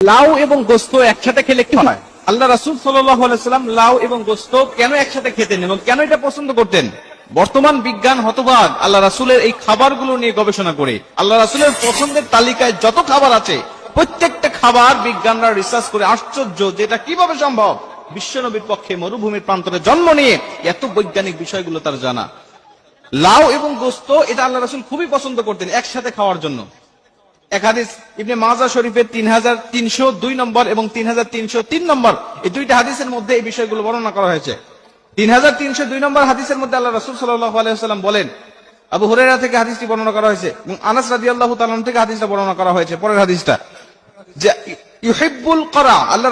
লাউ এবং গোস্ত একসাথে খেলে কি হয়? আল্লাহ রাসুল সাল্লাম লাউ এবং গোস্ত কেন একসাথে খেতেন এবং কেন এটা পছন্দ করতেন? বর্তমান বিজ্ঞান হতবাক আল্লাহ রাসুলের এই খাবারগুলো নিয়ে গবেষণা করে। আল্লাহ রাসুলের পছন্দের তালিকায় যত খাবার আছে, প্রত্যেকটা খাবার বিজ্ঞানরা রিসার্চ করে আশ্চর্য যে এটা কীভাবে সম্ভব। বিশ্বনবীর পক্ষে মরুভূমির প্রান্তরে জন্ম নিয়ে এত বৈজ্ঞানিক বিষয়গুলো তার জানা। লাউ এবং গোস্ত এটা আল্লাহ রাসুল খুবই পছন্দ করতেন একসাথে খাওয়ার জন্য। এক ইবনে মাজা শরীফের তিন হাজার তিনশো দুই নম্বর এবং তিন হাজার তিনশো তিন নম্বর। এই দুইটা হাদিসের মধ্যে এই বিষয়গুলো বর্ণনা করা হয়েছে। তিন হাজার তিনশো দুই নম্বর হাদিসের মধ্যে আল্লাহ রসুল আলাইসাল্লাম বলেন, আবু থেকে হাদিসটি বর্ণনা করা হয়েছে এবং আনাস রাজি আল্লাহ তালাম থেকে হাদিসটা বর্ণনা করা হয়েছে। পরের হাদিসটা, যে করা, আল্লাহ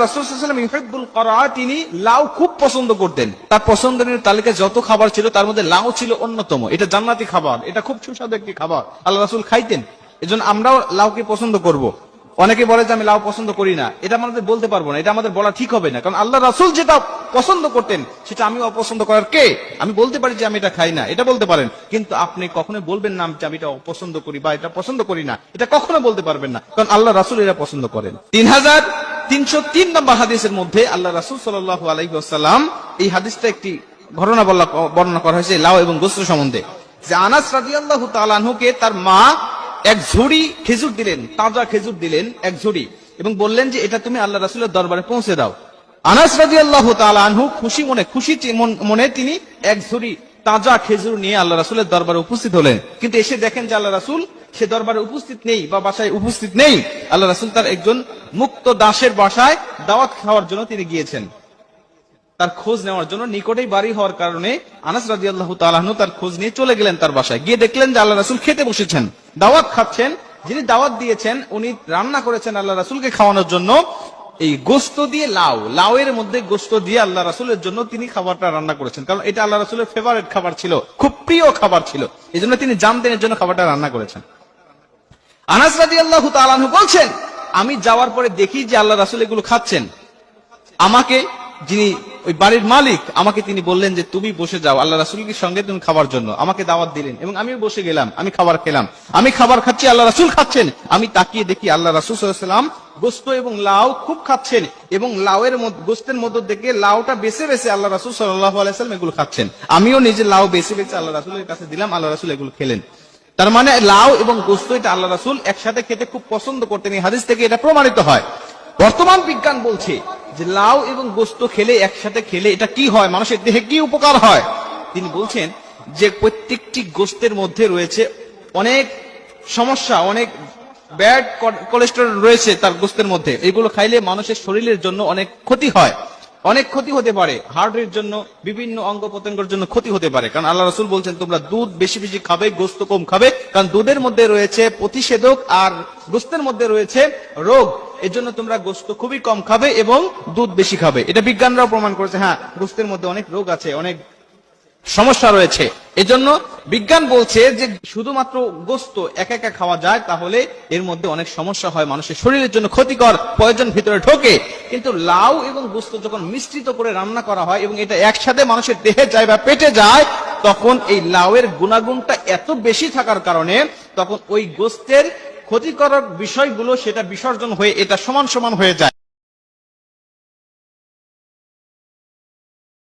করা তিনি লাউ খুব পছন্দ করতেন। তার পছন্দের তালিকায় যত খাবার ছিল তার মধ্যে লাউ ছিল অন্যতম। এটা জান্নাতি খাবার, এটা খুব সুস্বাদু একটি খাবার। আল্লাহ রাসূল খাইতেন। এজন্য আমরাও লাউকে পছন্দ করব। অনেকে বলে যে আমি লাউ পছন্দ করি না। এটা আমাদের বলতে পারব না। এটা আমাদের বলা ঠিক হবে না। কারণ আল্লাহ রাসূল যেটা পছন্দ করতেন, সেটা আমি অপছন্দ করার কে? আমি বলতে পারি যে আমি এটা খাই না। এটা বলতে পারেন। কিন্তু আপনি কখনো বলবেন না যে আমি এটা অপছন্দ করি বা এটা পছন্দ করি না। এটা কখনো বলতে পারবেন না। কারণ আল্লাহ রাসুল এটা পছন্দ করেন। তিন হাজার তিনশো তিন নম্বর হাদিসের মধ্যে আল্লাহ রাসূল সাল্লাল্লাহু আলাইহি ওয়াসাল্লাম এই হাদিসটা একটি ঘটনা বর্ণনা করা হয়েছে, লাউ এবং গোস্ত সম্বন্ধে। যে আনাস রাদিয়াল্লাহু তাআলা আনহুকে তার মা এক ঝুড়ি খেজুর দিলেন, তাজা খেজুর দিলেন এক ঝুড়ি এবং বললেন যে, এটা তুমি আল্লাহ রাসূলের দরবারে পৌঁছে দাও। আনাস রাদিয়াল্লাহু তাআলা আনহু খুশি মনে খুশি মনে তিনি এক ঝুড়ি তাজা খেজুর নিয়ে আল্লাহ রাসূলের দরবারে উপস্থিত হলেন। কিন্তু এসে দেখেন যে আল্লাহ রাসুল সে দরবারে উপস্থিত নেই বা বাসায় উপস্থিত নেই। আল্লাহ রাসুল তার একজন মুক্ত দাসের বাসায় দাওয়াত খাওয়ার জন্য তিনি গিয়েছেন। তার খোঁজ নেওয়ার জন্য নিকটেই বাড়ি হওয়ার কারণে আনাস রাজি আল্লাহ তালাহনু তার খোঁজ নিয়ে চলে গেলেন তার বাসায়। গিয়ে দেখলেন যে আল্লাহ রাসুল খেতে বসেছেন। দাওয়াত খাচ্ছেন, যিনি দাওয়াত দিয়েছেন, উনি রান্না করেছেন আল্লাহ রাসুলকে খাওয়ানোর জন্য। এই গোস্ত দিয়ে লাউ, লাউয়ের মধ্যে গোস্ত দিয়ে আল্লাহ রাসুলের জন্য তিনি খাবারটা রান্না করেছেন। কারণ এটা আল্লাহ রাসুলের ফেভারিট খাবার ছিল, খুব প্রিয় খাবার ছিল। এই জন্য তিনি জানতেন এর জন্য খাবারটা রান্না করেছেন। আনাস রাজি আল্লাহ তালাহু বলছেন, আমি যাওয়ার পরে দেখি যে আল্লাহ রাসুল এগুলো খাচ্ছেন। আমাকে যিনি ওই বাড়ির মালিক আমাকে তিনি বললেন যে, তুমি বসে যাও, আল্লাহ রাসুলকে সঙ্গে তুমি খাবার জন্য। আমাকে দাওয়াত দিলেন এবং আমিও বসে গেলাম, আমি খাবার খেলাম। আমি খাবার খাচ্ছি, আল্লাহ রাসুল খাচ্ছেন। আমি তাকিয়ে দেখি আল্লাহ রাসুল সাল্লাম গোস্ত এবং লাউ খুব খাচ্ছেন এবং লাউয়ের গোস্তের মধ্য থেকে লাউটা বেছে বেছে আল্লাহ রাসুল আলাইসাল্লাম এগুলো খাচ্ছেন। আমিও নিজে লাউ বেছে বেছে আল্লাহ রাসুলের কাছে দিলাম, আল্লাহ রাসুল এগুলো খেলেন। তার মানে লাউ এবং গোস্ত এটা আল্লাহ রাসুল একসাথে খেতে খুব পছন্দ করতেন। এই হাদিস থেকে এটা প্রমাণিত হয়। বর্তমান বিজ্ঞান বলছে যে লাউ এবং গোস্ত খেলে, একসাথে খেলে এটা কি হয়? মানুষের দেহে কি উপকার হয়? তিনি বলছেন যে প্রত্যেকটি গোস্তের মধ্যে রয়েছে অনেক সমস্যা, অনেক ব্যাড কোলেস্টেরল রয়েছে তার গোস্তের মধ্যে। এগুলো খাইলে মানুষের শরীরের জন্য অনেক ক্ষতি হয়। অনেক ক্ষতি হতে পারে। হার্টের জন্য, বিভিন্ন অঙ্গ প্রত্যঙ্গের জন্য ক্ষতি হতে পারে। কারণ আল্লাহ রসুল বলছেন, তোমরা দুধ বেশি বেশি খাবে, গোস্ত কম খাবে। কারণ দুধের মধ্যে রয়েছে প্রতিষেধক আর গোস্তের মধ্যে রয়েছে রোগ। এর জন্য তোমরা গোস্ত খুবই কম খাবে এবং দুধ বেশি খাবে। এটা বিজ্ঞানরাও প্রমাণ করেছে। হ্যাঁ গোস্তের মধ্যে অনেক রোগ আছে, অনেক সমস্যা রয়েছে। এজন্য বিজ্ঞান বলছে যে শুধুমাত্র গোস্ত একা একা খাওয়া যায়, তাহলে এর মধ্যে অনেক সমস্যা হয়। মানুষের শরীরের জন্য ক্ষতিকর প্রয়োজন ভিতরে ঢোকে। কিন্তু লাউ এবং গোস্ত যখন মিশ্রিত করে রান্না করা হয় এবং এটা একসাথে মানুষের দেহে যায় বা পেটে যায়, তখন এই লাউয়ের গুণাগুণটা এত বেশি থাকার কারণে তখন ওই গোস্তের ক্ষতিকারক বিষয়গুলো সেটা বিসর্জন হয়ে এটা সমান সমান হয়ে যায়।